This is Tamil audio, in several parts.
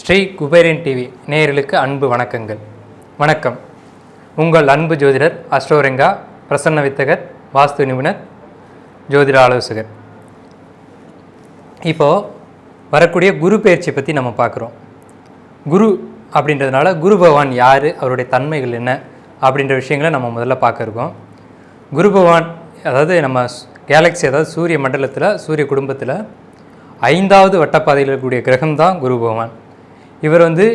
ஸ்ரீ குபேரன் டிவி நேயர்களுக்கு அன்பு வணக்கங்கள். வணக்கம். உங்கள் அன்பு ஜோதிடர் அஸ்டோரெங்கா பிரசன்ன வித்தகர் வாஸ்து நிபுணர் ஜோதிட ஆலோசகர் இப்போது வரக்கூடிய குரு பயிற்சி பற்றி நம்ம பார்க்குறோம். குரு அப்படின்றதுனால குரு பகவான் யார் அவருடைய தன்மைகள் என்ன அப்படின்ற விஷயங்களை நம்ம முதல்ல பார்க்க இருக்கோம். குரு பகவான் அதாவது நம்ம கேலக்ஸி அதாவது சூரிய மண்டலத்தில் சூரிய குடும்பத்தில் ஐந்தாவது வட்டப்பாதையில் இருக்கக்கூடிய கிரகம் தான் குரு பகவான். இவர் வந்து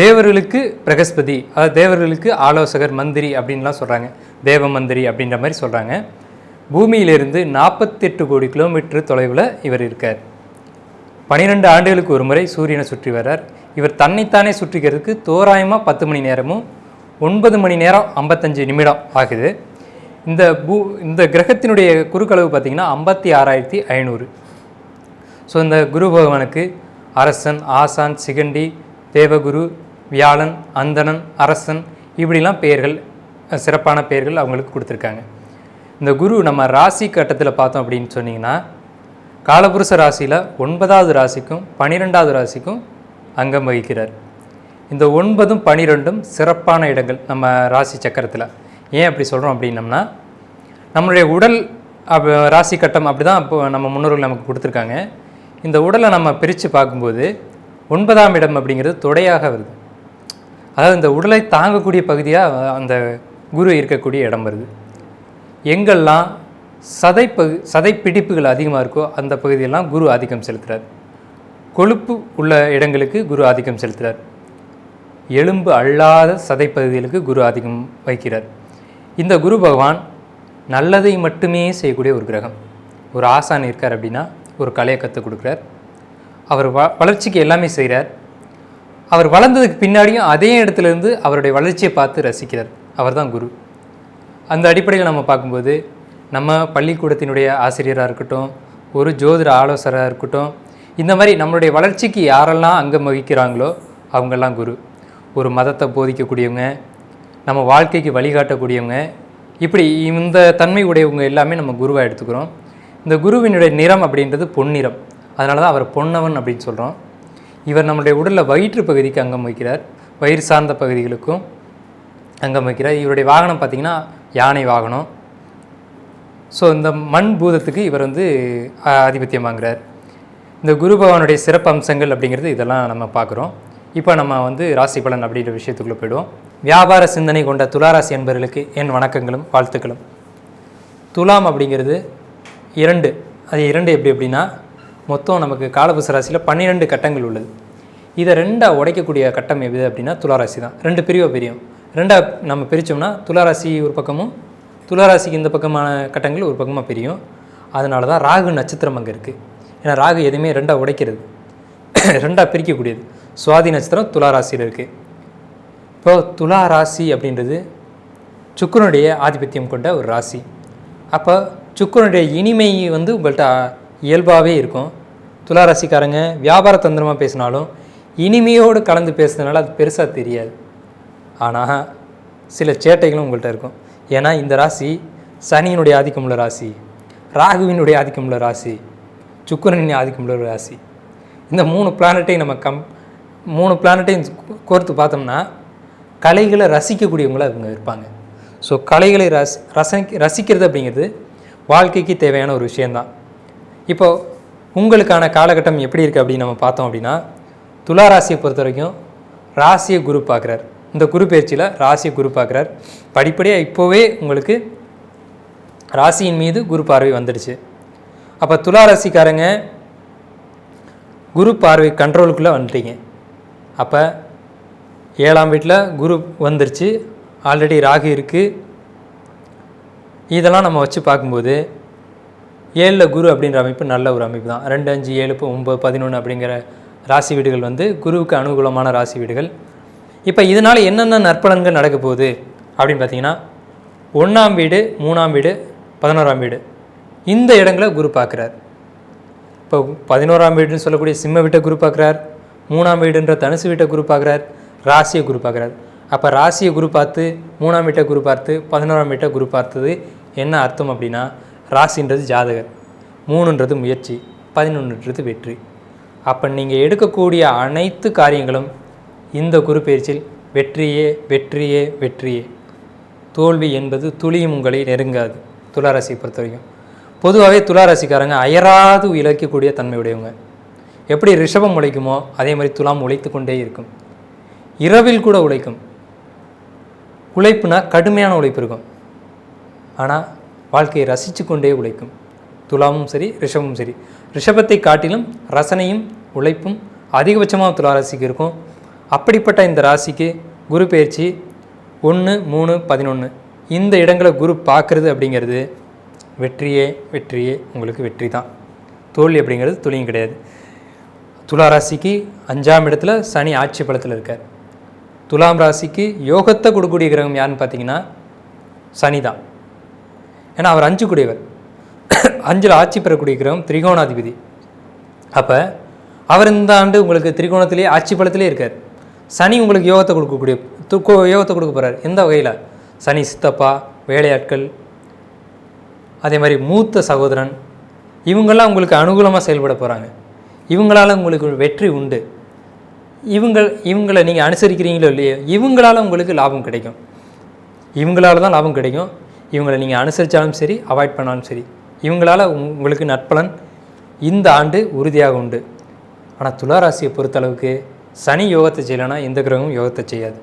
தேவர்களுக்கு பிரகஸ்பதி அதாவது தேவர்களுக்கு ஆலோசகர் மந்திரி அப்படின்லாம் சொல்கிறாங்க தேவ மந்திரி அப்படின்ற மாதிரி சொல்கிறாங்க பூமியிலிருந்து நாற்பத்தெட்டு கோடி கிலோமீட்டர் தொலைவில் இவர் இருக்கார். பன்னிரெண்டு ஆண்டுகளுக்கு ஒரு முறை சூரியனை சுற்றி வர்றார். இவர் தன்னைத்தானே சுற்றிக்கிறதுக்கு தோராயமாக பத்து மணி நேரமும் ஒன்பது மணி நேரம் ஐம்பத்தஞ்சு நிமிடம் ஆகுது. இந்த பூ இந்த கிரகத்தினுடைய குறுக்களவு பார்த்திங்கன்னா ஐம்பத்தி ஆறாயிரத்தி ஐநூறு. ஸோ இந்த குரு பகவானுக்கு அரசன் ஆசான் சிகண்டி தேவகுரு வியாழன் அந்தணன் அரசன் இப்படிலாம் பெயர்கள் சிறப்பான பெயர்கள் அவங்களுக்கு கொடுத்துருக்காங்க. இந்த குரு நம்ம ராசி கட்டத்தில் பார்த்தோம் அப்படின்னு சொன்னிங்கன்னா காலபுருஷ ராசியில் ஒன்பதாவது ராசிக்கும் பன்னிரெண்டாவது ராசிக்கும் அங்கம் வகிக்கிறார். இந்த ஒன்பதும் பனிரெண்டும் சிறப்பான இடங்கள் நம்ம ராசி சக்கரத்தில். ஏன் அப்படி சொல்கிறோம் அப்படின்னம்னா நம்மளுடைய உடல் ராசி கட்டம் அப்படி தான் இப்போ நம்ம முன்னோர்கள் நமக்கு கொடுத்துருக்காங்க. இந்த உடலை நம்ம பிரித்து பார்க்கும்போது ஒன்பதாம் இடம் அப்படிங்கிறது தொடையாக வருது. அதாவது இந்த உடலை தாங்கக்கூடிய பகுதியாக அந்த குரு இருக்கக்கூடிய இடம் வருது. எங்கெல்லாம் சதை பகு சதை பிடிப்புகள் அதிகமாக இருக்கோ அந்த பகுதியெல்லாம் குரு ஆதிக்கம் செலுத்துகிறார் கொழுப்பு உள்ள இடங்களுக்கு குரு ஆதிக்கம் செலுத்துகிறார் எலும்பு அல்லாத சதைப்பகுதிகளுக்கு குரு ஆதிக்கம் வைக்கிறார் இந்த குரு பகவான் நல்லதை மட்டுமே செய்யக்கூடிய ஒரு கிரகம். ஒரு ஆசான் இருக்கார் அப்படின்னா ஒரு கலையை கற்றுக் கொடுக்குறார். அவர் வ வளர்ச்சிக்கு எல்லாமே செய்கிறார். அவர் வளர்ந்ததுக்கு பின்னாடியும் அதே இடத்துல இருந்து அவருடைய வளர்ச்சியை பார்த்து ரசிக்கிறார். அவர்தான் குரு. அந்த அடிப்படையில் நம்ம பார்க்கும்போது நம்ம பள்ளிக்கூடத்தினுடைய ஆசிரியராக இருக்கட்டும் ஒரு ஜோதிட ஆலோசராக இருக்கட்டும் இந்த மாதிரி நம்மளுடைய வளர்ச்சிக்கு யாரெல்லாம் அங்கம் வகிக்கிறாங்களோ அவங்கெல்லாம் குரு. ஒரு மதத்தை போதிக்கக்கூடியவங்க நம்ம வாழ்க்கைக்கு வழிகாட்டக்கூடியவங்க இப்படி இந்த தன்மை உடையவங்க எல்லாமே நம்ம குருவாக எடுத்துக்கிறோம். இந்த குருவினுடைய நிறம் அப்படின்றது பொன்னிறம். அதனால தான் அவர் பொன்னவன் அப்படின்னு சொல்கிறோம் இவர் நம்மளுடைய உடலில் வயிற்று பகுதிக்கு அங்கம் வைக்கிறார். வயிறு சார்ந்த பகுதிகளுக்கும் அங்கம் வைக்கிறார். இவருடைய வாகனம் பார்த்திங்கன்னா யானை வாகனம். ஸோ இந்த மண் பூதத்துக்கு இவர் வந்து ஆதிபத்தியம் வாங்குறார். இந்த குரு பகவானுடைய சிறப்பு அம்சங்கள் அப்படிங்கிறது இதெல்லாம் நம்ம பார்க்குறோம். இப்போ நம்ம வந்து ராசி பலன் அப்படின்ற விஷயத்துக்குள்ளே போயிடுவோம். வியாபார சிந்தனை கொண்ட துளாராசி என்பவர்களுக்கு என் வணக்கங்களும் வாழ்த்துக்களும். துலாம் அப்படிங்கிறது இரண்டு. அது இரண்டு எப்படி எப்படின்னா மொத்தம் நமக்கு காலபுச ராசியில் பன்னிரெண்டு கட்டங்கள் உள்ளது. இதை ரெண்டாக உடைக்கக்கூடிய கட்டம் எது அப்படின்னா துளாராசி தான். ரெண்டு பிரிவாக பிரியும். ரெண்டாக நம்ம பிரித்தோம்னா துளாராசி ஒரு பக்கமும் துளாராசிக்கு இந்த பக்கமான கட்டங்கள் ஒரு பக்கமாக பிரியும். அதனால தான் ராகு நட்சத்திரம் அங்கே இருக்குது ஏன்னா ராகு எதுவுமே ரெண்டாக உடைக்கிறது. ரெண்டாக பிரிக்கக்கூடியது. சுவாதி நட்சத்திரம் துளாராசியில் இருக்குது இப்போது துலா ராசி அப்படின்றது சுக்கரனுடைய ஆதிபத்தியம் கொண்ட ஒரு ராசி. அப்போ சுக்கரனுடைய இனிமை வந்து உங்கள்கிட்ட இயல்பாகவே இருக்கும். துலா ராசிக்காரங்க வியாபார தந்திரமாக பேசினாலும் இனிமையோடு கலந்து பேசுறதுனால அது பெருசாக தெரியாது. ஆனால் சில சேட்டைகளும் உங்கள்கிட்ட இருக்கும். ஏன்னா இந்த ராசி சனியினுடைய ஆதிக்கமுள்ள ராசி ராகுவினுடைய ஆதிக்கமுள்ள ராசி சுக்கரனின் ஆதிக்கமுள்ள ராசி. இந்த மூணு பிளானட்டை நம்ம கம் மூணு பிளானட்டையும் கோர்த்து பார்த்தோம்னா கலைகளை ரசிக்கக்கூடியவங்களாக இவங்க இருப்பாங்க. ஸோ கலைகளை ரஸ் ரசி ரசிக்கிறது அப்படிங்கிறது வாழ்க்கைக்கு தேவையான ஒரு விஷயந்தான் இப்போ உங்களுக்கான காலகட்டம் எப்படி இருக்குது அப்படின்னு நம்ம பார்த்தோம் அப்படின்னா துலா ராசியை பொறுத்த வரைக்கும் ராசியை குரு பார்க்குறார். இந்த குரு பயிற்சியில் ராசியை குரு பார்க்குறார். படிப்படியாக இப்போவே உங்களுக்கு ராசியின் மீது குரு பார்வை வந்துடுச்சு. அப்போ துலா ராசிக்காரங்க குரு பார்வை கண்ட்ரோலுக்குள்ளே வந்துட்டீங்க. அப்போ ஏழாம் வீட்டில் குரு வந்துருச்சு. ஆல்ரெடி ராகு இருக்குது இதெல்லாம் நம்ம வச்சு பார்க்கும்போது ஏழில் குரு அப்படின்ற அமைப்பு நல்ல ஒரு அமைப்பு தான் ரெண்டு அஞ்சு ஏழு இப்போ ஒம்பது பதினொன்று அப்படிங்கிற ராசி வீடுகள் வந்து குருவுக்கு அனுகூலமான ராசி வீடுகள். இப்போ இதனால் என்னென்ன நற்பலன்கள் நடக்க போகுது அப்படின்னு பார்த்தீங்கன்னா ஒன்றாம் வீடு மூணாம் வீடு பதினோராம் வீடு. இந்த இடங்களை குரு பார்க்குறார். இப்போ பதினோராம் வீடுன்னு சொல்லக்கூடிய சிம்ம வீட்டை குரு பார்க்குறார். மூணாம் வீடுன்ற தனுசு வீட்டை குரு பார்க்குறார் ராசியை குரு பார்க்குறார். அப்போ ராசியை குரு பார்த்து மூணாம் வீட்டை குரு பார்த்து பதினோராம் வீட்டை குரு பார்த்தது என்ன அர்த்தம் அப்படின்னா ராசின்றது ஜாதகர். மூணுன்றது முயற்சி பதினொன்றுன்றது வெற்றி. அப்போ நீங்கள் எடுக்கக்கூடிய அனைத்து காரியங்களும் இந்த குரு பயிற்சியில் வெற்றியே வெற்றியே வெற்றியே. தோல்வி என்பது துளியும் உங்களை நெருங்காது துளாராசியை பொறுத்த வரைக்கும் பொதுவாகவே துளாராசிக்காரங்க அயராது இழக்கக்கூடிய தன்மையுடையவங்க எப்படி ரிஷபம் உழைக்குமோ அதே மாதிரி துலாம் உழைத்து கொண்டே இருக்கும். இரவில் கூட உழைக்கும். உழைப்புனா கடுமையான உழைப்பு இருக்கும். ஆனால் வாழ்க்கையை ரசித்து கொண்டே உழைக்கும். துலாமும் சரி ரிஷபமும் சரி. ரிஷபத்தை காட்டிலும் ரசனையும் உழைப்பும் அதிகபட்சமாக துலா ராசிக்கு இருக்கும். அப்படிப்பட்ட இந்த ராசிக்கு குரு பயிற்சி ஒன்று மூணு பதினொன்று இந்த இடங்களை குரு பார்க்குறது அப்படிங்கிறது வெற்றியே வெற்றியே உங்களுக்கு வெற்றி தான். தோல்வி அப்படிங்கிறது துளியும் கிடையாது. துலா ராசிக்கு அஞ்சாம் இடத்துல சனி ஆட்சி பலத்தில் இருக்கார். துலாம் ராசிக்கு யோகத்தை கொடுக்கக்கூடிய கிரகம் யாருன்னு பார்த்தீங்கன்னா சனி தான். ஏன்னா அவர் அஞ்சு கூடியவர். அஞ்சில் ஆட்சி பெறக்கூடிய கிரகம் திரிகோணாதிபதி. அப்போ அவர் இந்த ஆண்டு உங்களுக்கு திரிகோணத்திலே ஆட்சி பலத்திலே இருக்கார். சனி உங்களுக்கு யோகத்தை கொடுக்கக்கூடிய துக்கோ யோகத்தை கொடுக்க போகிறார் எந்த வகையில்? சனி சித்தப்பா வேலையாட்கள் அதே மாதிரி மூத்த சகோதரன் இவங்கெல்லாம் உங்களுக்கு அனுகூலமாக செயல்பட போகிறாங்க இவங்களால் உங்களுக்கு வெற்றி உண்டு. இவங்க இவங்களை நீங்கள் அனுசரிக்கிறீங்களோ இல்லையோ இவங்களால் உங்களுக்கு லாபம் கிடைக்கும். இவங்களால தான் லாபம் கிடைக்கும். இவங்களை நீங்கள் அனுசரித்தாலும் சரி அவாய்ட் பண்ணாலும் சரி இவங்களால் உங்களுக்கு நட்பலன் இந்த ஆண்டு உறுதியாக உண்டு. ஆனால் துளாராசியை பொறுத்தளவுக்கு சனி யோகத்தை செய்யலைன்னா எந்த கிரகமும் யோகத்தை செய்யாது.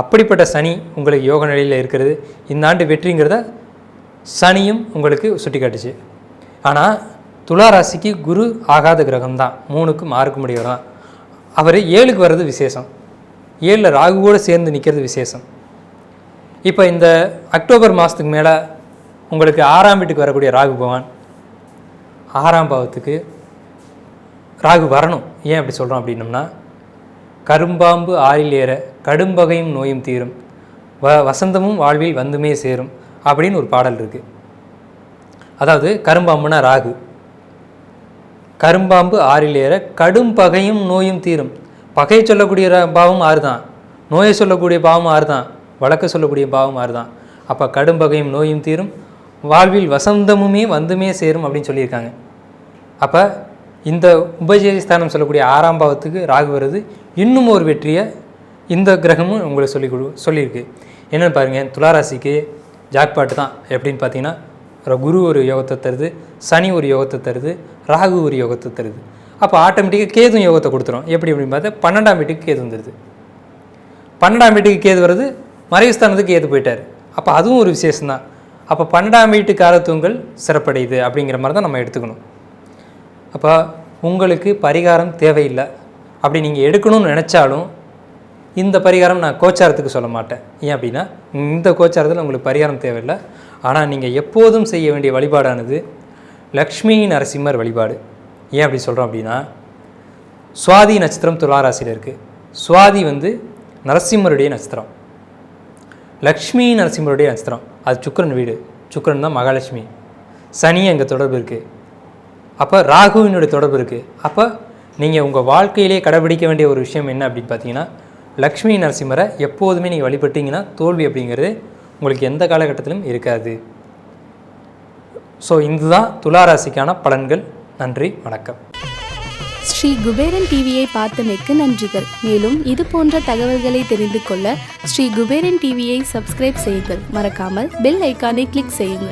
அப்படிப்பட்ட சனி உங்களுக்கு யோக நிலையில் இருக்கிறது. இந்த ஆண்டு வெற்றிங்கிறத சனியும் உங்களுக்கு சுட்டி காட்டுச்சு ஆனால் துளாராசிக்கு குரு ஆகாத கிரகம் தான் மூணுக்கும் ஆறுக்கும் முடியவர் தான் அவர் ஏழுக்கு வர்றது விசேஷம். ஏழில் ராகுவோடு சேர்ந்து நிற்கிறது விசேஷம். இப்போ இந்த அக்டோபர் மாதத்துக்கு மேலே உங்களுக்கு ஆறாம் வீட்டுக்கு வரக்கூடிய ராகு பகவான் ஆறாம் பாவத்துக்கு ராகு வரணும். ஏன் அப்படி சொல்கிறோம் அப்படின்னம்னா கரும்பாம்பு ஆறில் ஏற கடும்பகையும் நோயும் தீரும். வ வசந்தமும் வாழ்வில் வந்துமே சேரும் அப்படின்னு ஒரு பாடல் இருக்குது அதாவது கரும்பாம்புனா ராகு. கரும்பாம்பு ஆறில் ஏற கடும் பகையும் நோயும் தீரும். பகையை சொல்லக்கூடிய ர- பாவம் ஆறு தான் நோயை சொல்லக்கூடிய பாவம் ஆறு தான் வழக்க சொல்லக்கூடிய பாவம் ஆறு தான் அப்போ கடும் பகையும் நோயும் தீரும். வாழ்வில் வசந்தமுமே வந்துமே சேரும் அப்படின்னு சொல்லியிருக்காங்க. அப்போ இந்த உபஜயஸ்தானம் சொல்லக்கூடிய ஆறாம் பாவத்துக்கு ராகு வருது. இன்னும் ஒரு வெற்றியை இந்த கிரகமும் உங்களுக்கு சொல்லி கொடு சொல்லியிருக்கு. என்னென்னு பாருங்கள் துளாராசிக்கு ஜாக்பாட்டு தான். எப்படின்னு பார்த்தீங்கன்னா குரு ஒரு யோகத்தை தருது சனி ஒரு யோகத்தை தருது ராகு ஒரு யோகத்தை தருது. அப்போ ஆட்டோமேட்டிக்காக கேதும் யோகத்தை கொடுத்துரும். எப்படி அப்படின்னு பார்த்தா பன்னெண்டாம் வீட்டுக்கு கேது வந்துடுது பன்னெண்டாம் வீட்டுக்கு கேது வருது மறைவுஸ்தானத்துக்கு கேது போயிட்டார். அப்போ அதுவும் ஒரு விசேஷம்தான். அப்போ பன்னெண்டாம் வீட்டு காரத்துவங்கள் சிறப்படையுது அப்படிங்கிற மாதிரி தான் நம்ம எடுத்துக்கணும். அப்போ உங்களுக்கு பரிகாரம் தேவையில்லை. அப்படி நீங்கள் எடுக்கணும்னு நினச்சாலும் இந்த பரிகாரம் நான் கோச்சாரத்துக்கு சொல்ல மாட்டேன். ஏன் அப்படின்னா இந்த கோச்சாரத்தில் உங்களுக்கு பரிகாரம் தேவையில்லை. ஆனால் நீங்கள் எப்போதும் செய்ய வேண்டிய வழிபாடானது லக்ஷ்மி நரசிம்மர் வழிபாடு. ஏன் அப்படி சொல்கிறோம் அப்படின்னா சுவாதி நட்சத்திரம் துளாராசியில் இருக்குது சுவாதி வந்து நரசிம்மருடைய நட்சத்திரம். லக்ஷ்மி நரசிம்மருடைய நட்சத்திரம். அது சுக்கிரன் வீடு. சுக்கிரன் தான் மகாலட்சுமி. சனி அங்கே தொடர்பு இருக்குது அப்போ ராகுவினுடைய தொடர்பு இருக்குது அப்போ நீங்கள் உங்கள் வாழ்க்கையிலே கடைபிடிக்க வேண்டிய ஒரு விஷயம் என்ன அப்படின்னு பார்த்தீங்கன்னா லக்ஷ்மி நரசிம்மரை எப்போதுமே நீங்கள் வழிபட்டீங்கன்னா தோல்வி அப்படிங்கிறது உங்களுக்கு எந்த காலகட்டத்திலும் இருக்காது. ஸோ இதுதான் துளாராசிக்கான பலன்கள். நன்றி வணக்கம். ஸ்ரீ குபேரன் டிவியை பார்த்தமைக்கு நன்றிகள். மேலும் இது போன்ற தகவல்களை தெரிந்து கொள்ள ஸ்ரீ குபேரன் டிவியை சப்ஸ்கிரைப் செய்யுங்கள். மறக்காமல் பெல் ஐக்கானை கிளிக் செய்யுங்கள்.